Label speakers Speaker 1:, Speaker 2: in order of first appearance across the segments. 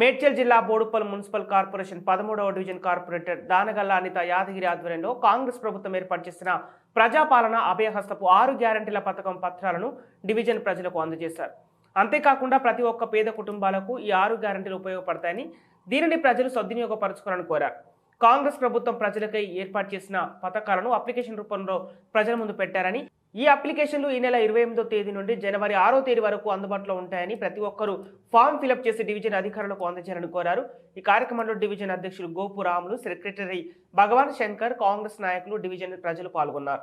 Speaker 1: మేడ్చల్ జిల్లా Boduppal municipal corporation పదమూడవ division corporator Danagalla Anitha Yadagiri ఆధ్వర్యంలో కాంగ్రెస్ ప్రభుత్వం ఏర్పాటు చేసిన ప్రజాపాలన అభయహస్తపు ఆరు గ్యారంటీల పథకం పత్రాలను డివిజన్ ప్రజలకు అందజేశారు. అంతేకాకుండా ప్రతి ఒక్క పేద కుటుంబాలకు ఈ ఆరు గ్యారంటీలు ఉపయోగపడతాయని దీనిని ప్రజలు సద్వినియోగపరచుకోవాలని కోరారు. కాంగ్రెస్ ప్రభుత్వం ప్రజలకై ఏర్పాటు చేసిన పథకాలను అప్లికేషన్ రూపంలో ప్రజల ముందు పెట్టారని ఈ అప్లికేషన్లు ఈ నెల ఇరవై ఎనిమిదో తేదీ నుండి జనవరి ఆరో తేదీ వరకు అందుబాటులో ఉంటాయని ప్రతి ఒక్కరూ ఫామ్ ఫిలప్ చేసి డివిజన్ అధికారులకు అందజేయాలని కోరారు. ఈ కార్యక్రమంలో డివిజన్ అధ్యక్షులు గోపు రాములు సెక్రటరీ భగవాన్ శంకర్ కాంగ్రెస్ నాయకులు డివిజన్ ప్రజలు పాల్గొన్నారు.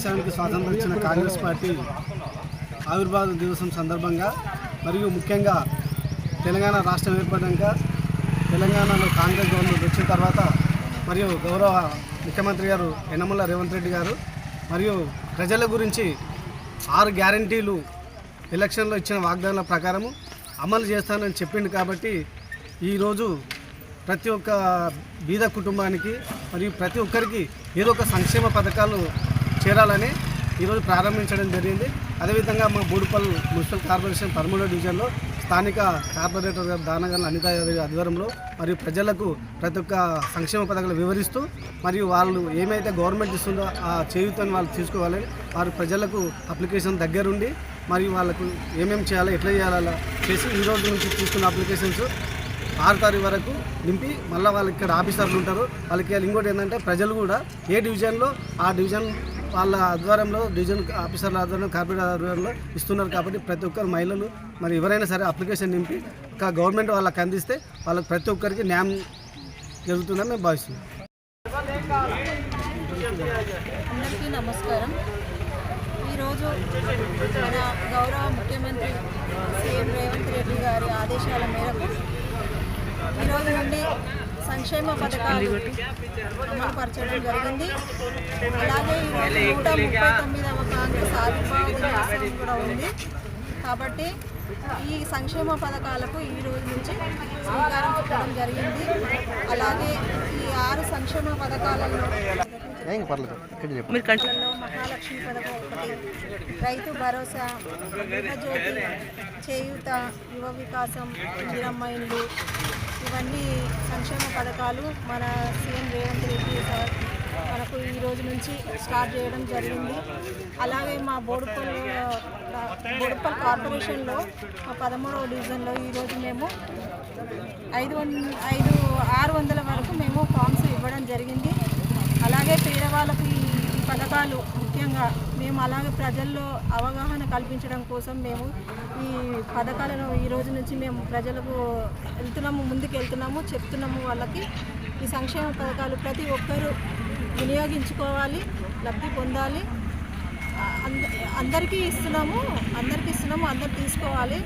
Speaker 2: దేశానికి స్వాతంత్రం ఇచ్చిన కాంగ్రెస్ పార్టీ ఆవిర్భావ దివసం సందర్భంగా మరియు ముఖ్యంగా తెలంగాణ రాష్ట్రం ఏర్పడ్డాక తెలంగాణలో కాంగ్రెస్ గవర్నమెంట్ వచ్చిన తర్వాత మరియు గౌరవ ముఖ్యమంత్రి గారు యనమల రేవంత్ రెడ్డి గారు మరియు ప్రజల గురించి ఆరు గ్యారంటీలు ఎలక్షన్లో ఇచ్చిన వాగ్దానాల ప్రకారము అమలు చేస్తానని చెప్పిండు కాబట్టి ఈరోజు ప్రతి ఒక్క బీద కుటుంబానికి మరియు ప్రతి ఒక్కరికి ఏదో ఒక సంక్షేమ పథకాలు చేరాలని ఈరోజు ప్రారంభించడం జరిగింది. అదేవిధంగా మా బూడుపల్ మున్సిపల్ కార్పొరేషన్ పదమూడో డివిజన్లో స్థానిక కార్పొరేటర్ గారు దానగల అనిత ఆధ్వర్యంలో మరియు ప్రజలకు ప్రతి ఒక్క సంక్షేమ పథకాలు వివరిస్తూ మరియు వాళ్ళు ఏమైతే గవర్నమెంట్ ఇస్తుందో ఆ చేయుతని వాళ్ళు తీసుకోవాలని వారు ప్రజలకు అప్లికేషన్ దగ్గరుండి మరియు వాళ్ళకు ఏమేమి చేయాలో ఎట్లా చేయాలో చేసి ఈ రోజు నుంచి తీసుకున్న అప్లికేషన్స్ ఆరు తారీఖు వరకు నింపి మళ్ళీ వాళ్ళకి ఇక్కడ ఆఫీసర్లు ఉంటారు. వాళ్ళకి ఇంకోటి ఏంటంటే ప్రజలు కూడా ఏ డివిజన్లో ఆ డివిజన్ వాళ్ళ ఆధ్వర్యంలో డివిజన్ ఆఫీసర్ల ఆధ్వర్యంలో కార్పొరేట్ ఆధ్వర్యంలో ఇస్తున్నారు కాబట్టి ప్రతి ఒక్కరు మహిళలు మరి ఎవరైనా సరే అప్లికేషన్ నింపి గవర్నమెంట్ వాళ్ళకి అందిస్తే వాళ్ళకి ప్రతి ఒక్కరికి న్యాయం జరుగుతుందని మేము భావిస్తున్నాం.
Speaker 3: అందరికీ నమస్కారం. ఈరోజు మన గౌరవ ముఖ్యమంత్రి సీఎం రేవంత్ రెడ్డి గారి ఆదేశాల మేరకు ఈరోజు నుండి సంక్షేమ పథకాలు అమలుపరచడం జరిగింది. అలాగే ఈరోజు నూట ముప్పై తొమ్మిదవ కాంగ్రెస్ ఆవిర్భావ దినోత్సవం కూడా ఉంది. కాబట్టి ఈ సంక్షేమ పథకాలకు ఈ రోజు నుంచి శ్రీకారం చుట్టడం జరిగింది. అలాగే ఈ ఆరు సంక్షేమ పథకాలలో పథకాలలో మహాలక్ష్మి పథకం ఒకటి. రైతు భరోసా గృహజ్యోతి చేయూత యువ వికాసం ఇందిరమ్మ ఇండ్లు ఇవన్నీ సంక్షేమ పథకాలు మన సీఎం రేవంత్ రెడ్డి సార్ మనకు ఈ రోజు నుంచి స్టార్ట్ చేయడం జరిగింది. అలాగే మా బోడుపల్ బోడుపల్ కార్పొరేషన్లో మా పదమూడవ డివిజన్లో ఈరోజు మేము ఐదు వన్ ఐదు ఆరు వందల వరకు మేము ఫామ్స్ ఇవ్వడం జరిగింది. అలాగే పేదవాళ్ళకి పథకాలు. ముఖ్యంగా మేము అలాగే ప్రజల్లో అవగాహన కల్పించడం కోసం మేము ఈ పథకాలను ఈ రోజు నుంచి మేము ప్రజలకు వెళ్తున్నాము ముందుకు వెళ్తున్నాము చెప్తున్నాము వాళ్ళకి. ఈ సంక్షేమ పథకాలు ప్రతి ఒక్కరూ వినియోగించుకోవాలి లబ్ధి పొందాలి. అంద- అందరికీ ఇస్తున్నాము అందరికీ ఇస్తున్నాము అందరు తీసుకోవాలి.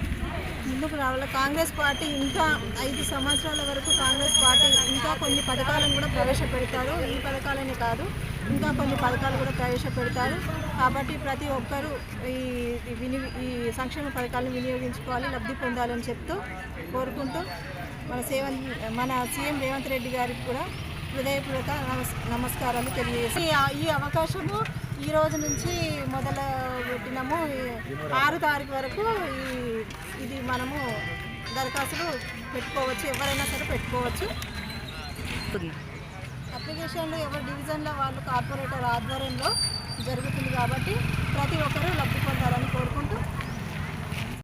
Speaker 3: ముందుకు రావాలి. కాంగ్రెస్ పార్టీ ఇంకా ఐదు సంవత్సరాల వరకు కాంగ్రెస్ పార్టీ ఇంకా కొన్ని పథకాలను కూడా ప్రవేశపెడతారు. ఈ పథకాలనే కాదు ఇంకా కొన్ని పథకాలు కూడా ప్రవేశపెడతారు. కాబట్టి ప్రతి ఒక్కరూ ఈ ఈ విని ఈ సంక్షేమ పథకాలను వినియోగించుకోవాలి లబ్ధి పొందాలని చెప్తూ కోరుకుంటూ మన సేవన్ మన సీఎం రేవంత్ రెడ్డి గారికి కూడా హృదయపూర్వక నమస్ నమస్కారాలు తెలియజేసి ఈ- ఈ అవకాశము ఈ రోజు నుంచి మొదలు పెట్టినాము ఆరు తారీఖు వరకు ఈ ఇది మనము దరఖాస్తులు పెట్టుకోవచ్చు. ఎవరైనా సరే పెట్టుకోవచ్చు. అప్లికేషన్లు ఎవరి డివిజన్లో వాళ్ళు కార్పొరేటర్ ఆధ్వర్యంలో జరుగుతుంది కాబట్టి ప్రతి ఒక్కరూ లబ్ధి పొందాలని కోరుకుంటూ